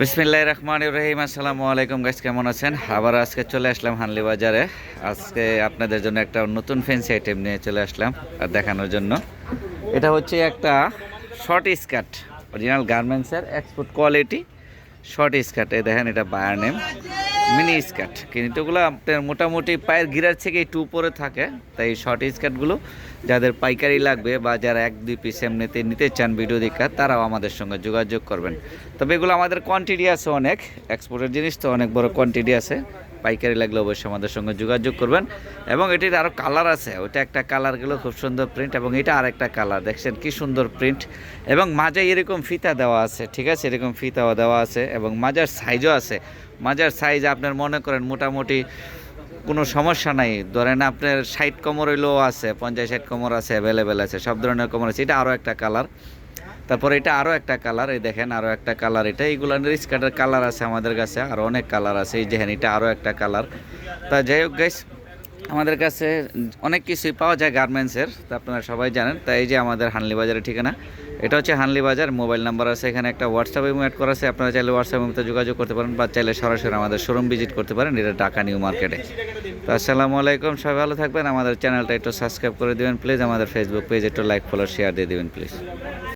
বিসমিল্লাহ রহমান রহিম, আসসালামু আলাইকুম গাছ কেমন আছেন? আবার আজকে চলে আসলাম হানলি বাজারে আজকে আপনাদের জন্য একটা নতুন ফ্যান্সি আইটেম নিয়ে চলে আসলাম আর দেখানোর জন্য। এটা হচ্ছে একটা শর্ট স্কার্ট অরিজিনাল গার্মেন্টসের এক্সপোর্ট কোয়ালিটি শর্ট স্কার্ট এই দেখেন, এটা বায়ার নেম মিনি স্কার্ট। কিন্তু এগুলো আপনার মোটামুটি পায়ের গিরার থেকে একটু উপরে থাকে। তাই শর্ট স্কার্টগুলো যাদের পাইকারি লাগবে বা যারা এক, দুই পিস এমনিতে নিতে চান ভিডিও দেখা, তারাও আমাদের সঙ্গে যোগাযোগ করবেন। তবে এগুলো আমাদের কোয়ান্টিটি আছে অনেক এক্সপোর্টের জিনিস তো অনেক বড় কোয়ান্টিটি আছে। পাইকারি লাগলে অবশ্যই আমাদের সঙ্গে যোগাযোগ করবেন। এবং এটির আরও কালার আছে। ওইটা একটা কালারগুলো খুব সুন্দর প্রিন্ট এবং এটা আরেকটা কালার। দেখছেন কি সুন্দর প্রিন্ট এবং মাঝে এরকম ফিতা দেওয়া আছে, ঠিক আছে? এরকম ফিতাও দেওয়া আছে এবং মাজার সাইজও আছে। মাজার সাইজ আপনার মনে করেন মোটামুটি কোনো সমস্যা নাই। ধরেন আপনার ষাট কোমর হইলেও আছে, পঞ্চাশ ষাট কোমর আছে অ্যাভেলেবেল আছে, সব ধরনের কোমর আছে। এটা আরও একটা কালার। তারপরে এটা আরও একটা কালার এই দেখেন আরও একটা কালার এটা। এইগুলো স্কার্টের কালার আছে আমাদের কাছে আরও অনেক কালার আছে। এই দেখেন, এটা আরও একটা কালার তা যাই হোক গাইস আমাদের কাছে অনেক কিছুই পাওয়া যায় গার্মেন্টসের তা আপনারা সবাই জানেন। তাই এই যে আমাদের হানলি বাজারের ঠিকানা, এটা হচ্ছে হানলি বাজার মোবাইল নাম্বার আছে এখানে একটা হোয়াটসঅ্যাপ ইমো অ্যাড করা আছে। আপনারা চাইলে হোয়াটসঅ্যাপ ইমোতে যোগাযোগ করতে পারেন বা চাইলে সরাসরি আমাদের শোরুম ভিজিট করতে পারেন, এটা ঢাকা নিউ মার্কেটে। তো আসসালামু আলাইকুম, সবাই ভালো থাকবেন। আমাদের চ্যানেলটা একটু সাবস্ক্রাইব করে দেবেন প্লিজ আমাদের ফেসবুক পেজ একটু লাইক ফলো শেয়ার দিয়ে দেবেন প্লিজ